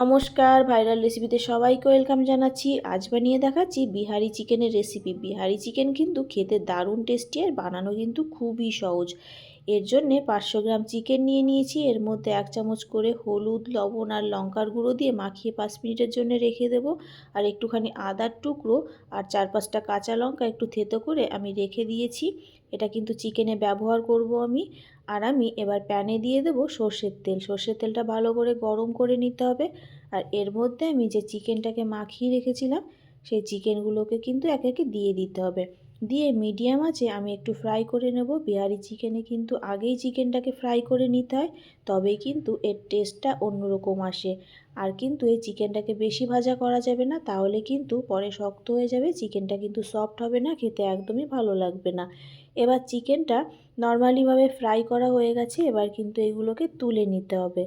নমস্কার, ভাইরাল রেসিপিতে সবাইকে ওয়েলকাম জানাচ্ছি। আজ বানিয়ে দেখাচ্ছি বিহারি চিকেনের রেসিপি। বিহারি চিকেন কিন্তু খেতে দারুণ টেস্টি আর বানানো কিন্তু খুবই সহজ। এর জন্যে পাঁচশো গ্রাম চিকেন নিয়ে নিয়েছি। এর মধ্যে এক চামচ করে হলুদ, লবণ আর লঙ্কার গুঁড়ো দিয়ে মাখিয়ে পাঁচ মিনিটের জন্য রেখে দেবো। আর একটুখানি আদার টুকরো আর চার পাঁচটা কাঁচা লঙ্কা একটু থেতো করে আমি রেখে দিয়েছি। এটা কিন্তু চিকেনে ব্যবহার করব আমি। আর আমি এবার প্যানে দিয়ে দেবো সর্ষের তেল। সর্ষের তেলটা ভালো করে গরম করে নিতে হবে। আর এর মধ্যে আমি যে চিকেনটাকে মাখিয়ে রেখেছিলাম, সেই চিকেনগুলোকে কিন্তু একে একে দিয়ে দিতে হবে। দিয়ে মিডিয়াম আছে, আমি একটু ফ্রাই করে নেব। বিহারি চিকেনে কিন্তু আগেই চিকেনটাকে ফ্রাই করে নিতে হয় তবেই কিন্তু এর টেস্টটা অন্যরকম আসে। আর কিন্তু এই চিকেনটাকে বেশি ভাজা করা যাবে না, তাহলে কিন্তু পরে শক্ত হয়ে যাবে চিকেনটা কিন্তু সফট হবে না, খেতে একদমই ভালো লাগবে না। এবার চিকেনটা নর্মালিভাবে ফ্রাই করা হয়ে গেছে, এবার কিন্তু এগুলোকে তুলে নিতে হবে।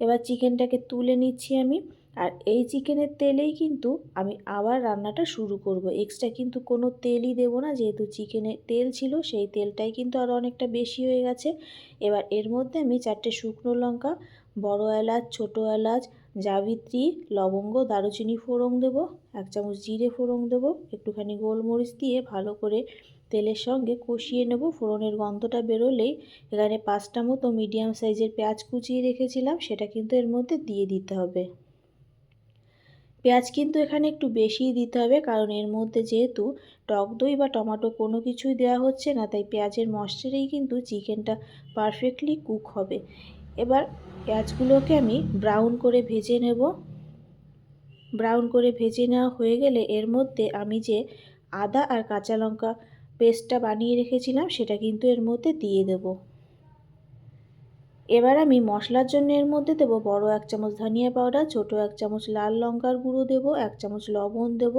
এবার চিকেনটাকে তুলে নিচ্ছি আমি। আর এই চিকেনের তেলেই কিন্তু আমি আবার রান্নাটা শুরু করব। এক্সট্রা কিন্তু কোনো তেলই দেব না, যেহেতু চিকেনে তেল ছিল, সেই তেলটাই কিন্তু আরও অনেকটা বেশি হয়ে গেছে। এবার এর মধ্যে আমি চারটে শুকনো লঙ্কা, বড় এলাচ, ছোটো এলাচ, জাবিত্রী, লবঙ্গ, দারুচিনি ফোড়ন দেব, এক চামচ জিরে ফোড়ন দেব, একটুখানি গোলমরিচ দিয়ে ভালো করে তেলের সঙ্গে কষিয়ে নেব। ফোড়নের গন্ধটা বেরোলেই এখানে পাঁচটা মতো মিডিয়াম সাইজের পেঁয়াজ কুচিয়ে রেখেছিলাম, সেটা কিন্তু এর মধ্যে দিয়ে দিতে হবে। পেঁয়াজ কিন্তু এখানে একটু বেশিই দিতে হবে, কারণ এর মধ্যে যেহেতু টক দই বা টমাটো কোনো কিছুই দেওয়া হচ্ছে না, তাই পেঁয়াজের মশলারেই কিন্তু চিকেনটা পারফেক্টলি কুক হবে। এবার পেঁয়াজগুলোকে আমি ব্রাউন করে ভেজে নেব। ব্রাউন করে ভেজে নেওয়া হয়ে গেলে এর মধ্যে আমি যে আদা আর কাঁচা লঙ্কা পেস্টটা বানিয়ে রেখেছিলাম, সেটা কিন্তু এর মধ্যে দিয়ে দেব। এবার আমি মশলার জন্য এর মধ্যে দেব বড় এক চামচ ধনিয়া পাউডার, ছোট এক চামচ লাল লঙ্কার গুঁড়ো দেব, এক চামচ লবণ দেব,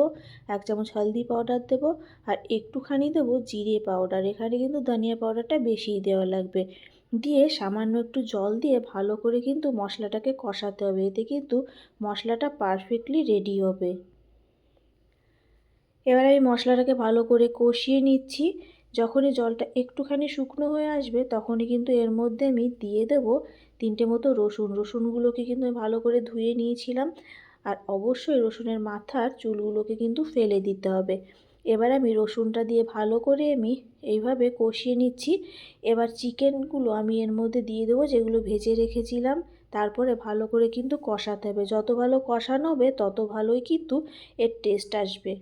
এক চামচ হলদি পাউডার দেব আর একটুখানি দেব জিরে পাউডার। এখানে কিন্তু ধনিয়া পাউডারটা বেশিই দেওয়া লাগবে। দিয়ে সামান্য একটু জল দিয়ে ভালো করে কিন্তু মশলাটাকে কষাতে হবে। এতে কিন্তু মশলাটা পারফেক্টলি রেডি হবে। এবার আমি মশলাটাকে ভালো করে কষিয়ে নিচ্ছি। যখনই জলটা একটুখানি শুকনো হয়ে আসবে, তখনই কিন্তু এর মধ্যে আমি দিয়ে দেব তিনটে মতো রসুন। রসুনগুলোকে কিন্তু আমি ভালো করে ধুয়ে নিয়েছিলাম। আর অবশ্যই রসুনের মাথার চুলগুলোকে কিন্তু ফেলে দিতে হবে। এবার আমি রসুনটা দিয়ে ভালো করে আমি এইভাবে কষিয়ে নিচ্ছি। এবার চিকেনগুলো আমি এর মধ্যে দিয়ে দেবো যেগুলো ভেজে রেখেছিলাম। তারপরে ভালো করে কিন্তু কষাতে হবে। যত ভালো কষানো হবে, তত ভালোই কিন্তু এর টেস্ট আসবে।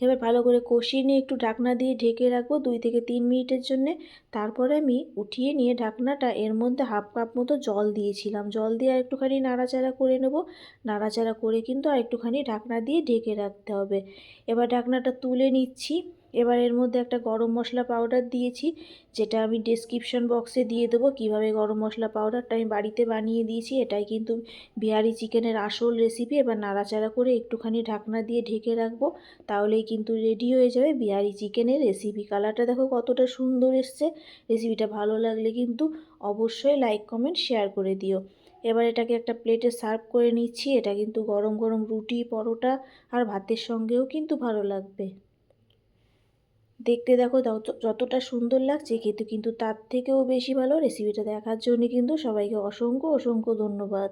এবার ভালো করে কষিয়ে নিয়ে একটু ঢাকনা দিয়ে ঢেকে রাখব দুই থেকে তিন মিনিটের জন্যে। তারপরে আমি উঠিয়ে নিয়ে ঢাকনাটা এর মধ্যে হাফ কাপ মতো জল দিয়েছিলাম। জল দিয়ে আর একটুখানি নাড়াচাড়া করে নেব। নাড়াচাড়া করে কিন্তু আর একটুখানি ঢাকনা দিয়ে ঢেকে রাখতে হবে। এবার ঢাকনাটা তুলে নিচ্ছি। এবার এর মধ্যে একটা গরম মশলা পাউডার দিয়েছি, যেটা আমি ডেসক্রিপশন বক্সে দিয়ে দেবো কীভাবে গরম মশলা পাউডারটা আমি বাড়িতে বানিয়ে দিয়েছি। এটাই কিন্তু বিহারি চিকেনের আসল রেসিপি এবার নাড়াচাড়া করে একটুখানি ঢাকনা দিয়ে ঢেকে রাখব, তাহলেই কিন্তু রেডি হয়ে যাবে বিহারি চিকেনের রেসিপি কালারটা দেখো কতটা সুন্দর এসছে। রেসিপিটা ভালো লাগলে কিন্তু অবশ্যই লাইক কমেন্ট শেয়ার করে দিও। এবার এটাকে একটা প্লেটে সার্ভ করে নিচ্ছি। এটা কিন্তু গরম গরম রুটি, পরোটা আর ভাতের সঙ্গেও কিন্তু ভালো লাগবে। দেখতে দেখো যতটা সুন্দর লাগছে কিন্তু কিন্তু তার থেকেও বেশি ভালো রেসিপিটা দেখার জন্য কিন্তু সবাইকে অসংখ্য অসংখ্য ধন্যবাদ।